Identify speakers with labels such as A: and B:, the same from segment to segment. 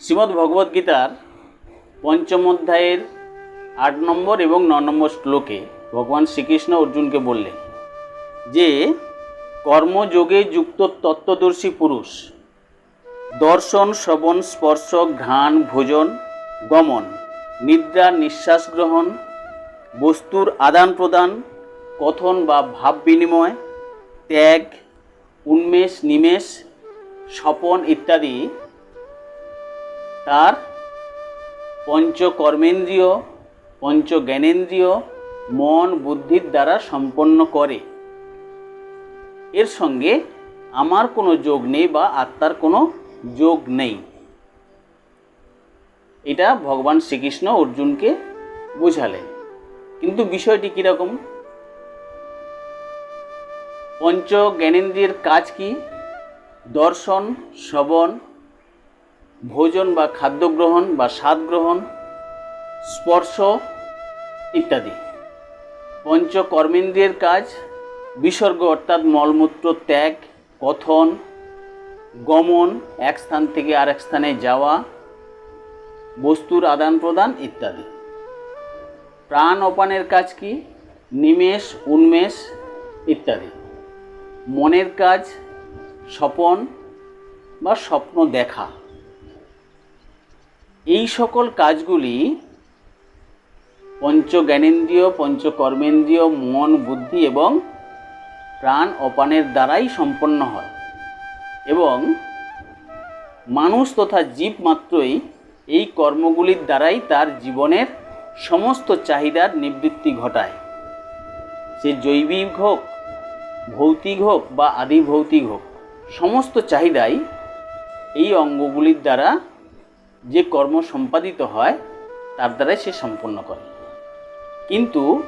A: শ্রীমদ্ ভগবদ্গীতার পঞ্চম অধ্যায়ের আট নম্বর এবং ন নম্বর শ্লোকে ভগবান শ্রীকৃষ্ণ অর্জুনকে বললেন, যে কর্মযোগে যুক্ত তত্ত্বদর্শী পুরুষ, দর্শন, শ্রবণ, স্পর্শ, ঘ্রাণ, ভোজন, গমন, নিদ্রা, নিঃশ্বাস গ্রহণ, বস্তুর আদান প্রদান, কথন বা ভাব বিনিময়, ত্যাগ, উন্মেষ, নিমেষ, স্বপন ইত্যাদি তার পঞ্চ কর্মেন্দ্রিয় পঞ্চ জ্ঞানেন্দ্রিয় মন বুদ্ধির দ্বারা সম্পন্ন করে। এর সঙ্গে আমার কোনো যোগ নেই বা আত্মার কোনো যোগ নেই। এটা ভগবান শ্রীকৃষ্ণ অর্জুনকে বোঝালেন। কিন্তু বিষয়টি কীরকম? পঞ্চ জ্ঞানেন্দ্রিয়ের কাজ কি? দর্শন, শ্রবণ ভোজন বা খাদ্য গ্রহণ বা স্বাদ গ্রহণ স্পর্শ ইত্যাদি। পঞ্চ কর্মেন্দ্রিয়ের কাজ, বিসর্গ অর্থাৎ মলমূত্র ত্যাগ, কথন, গমন, এক স্থান থেকে আরেক স্থানে যাওয়া, বস্তুর আদান প্রদান ইত্যাদি। প্রাণ অপানের কাজ কি? নিমেষ, উন্মেষ ইত্যাদি। মনের কাজ, স্বপন বা স্বপ্ন দেখা। এই সকল কাজগুলি পঞ্চ জ্ঞানেন্দ্রিয় পঞ্চ কর্মেন্দ্রিয় মন, বুদ্ধি এবং প্রাণ অপানের দ্বারাই সম্পন্ন হয় এবং মানুষ তথা জীব মাত্রই এই কর্মগুলির দ্বারাই তার জীবনের সমস্ত চাহিদার নিবৃত্তি ঘটায়। সে জৈবিক হোক, ভৌতিক হোক বা আদি ভৌতিক হোক, সমস্ত চাহিদাই এই অঙ্গগুলির দ্বারা যে কর্ম সম্পাদিত হয়, তার দ্বারাই সে সম্পন্ন করে। কিন্তু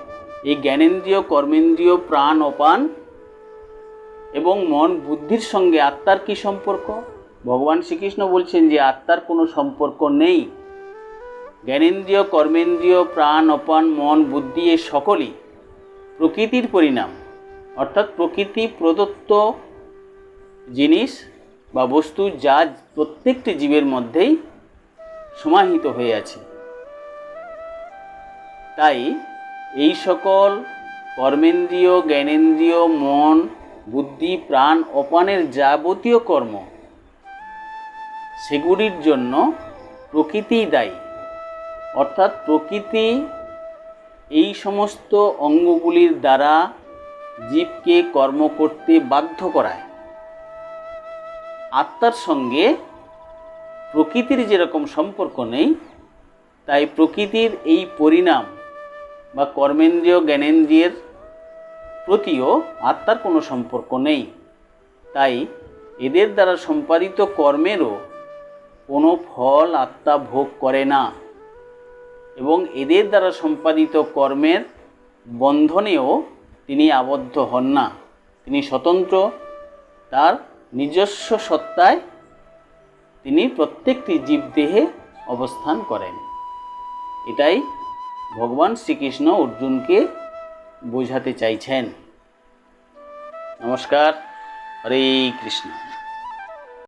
A: এই জ্ঞানেন্দ্রীয়, কর্মেন্দ্রীয়, প্রাণ, অপান এবং মন, বুদ্ধির সঙ্গে আত্মার কি সম্পর্ক? ভগবান শ্রীকৃষ্ণ বলছেন যে আত্মার কোনো সম্পর্ক নেই। জ্ঞানেন্দ্রীয়, কর্মেন্দ্রীয়, প্রাণ, অপান, মন, বুদ্ধি এ সকলই প্রকৃতির পরিণাম। অর্থাৎ প্রকৃতি প্রদত্ত জিনিস বা বস্তু যা প্রত্যেকটি জীবের মধ্যেই সমাহিত হয়ে আছে। তাই এই সকল কর্মেন্দ্রীয়, জ্ঞানেন্দ্রিয়, মন, বুদ্ধি, প্রাণ, অপানের যাবতীয় কর্ম, সেগুলির জন্য প্রকৃতিই দায়ী। অর্থাৎ প্রকৃতি এই সমস্ত অঙ্গগুলির দ্বারা জীবকে কর্ম করতে বাধ্য করায়। আত্মার সঙ্গে প্রকৃতির যেরকম সম্পর্ক নেই, তাই প্রকৃতির এই পরিণাম বা কর্মেন্দ্রীয় জ্ঞানেন্দ্রিয়ের প্রতিও আত্মার কোনো সম্পর্ক নেই। তাই এদের দ্বারা সম্পাদিত কর্মেরও কোনো ফল আত্মা ভোগ করে না এবং এদের দ্বারা সম্পাদিত কর্মের বন্ধনেও তিনি আবদ্ধ হন না। তিনি স্বতন্ত্র, তার নিজস্ব সত্তায় তিনি প্রত্যেকটি জীবদেহে অবস্থান করেন। এটাই ভগবান শ্রীকৃষ্ণ অর্জুনকে বোঝাতে চাইছেন। নমস্কার হরে কৃষ্ণ।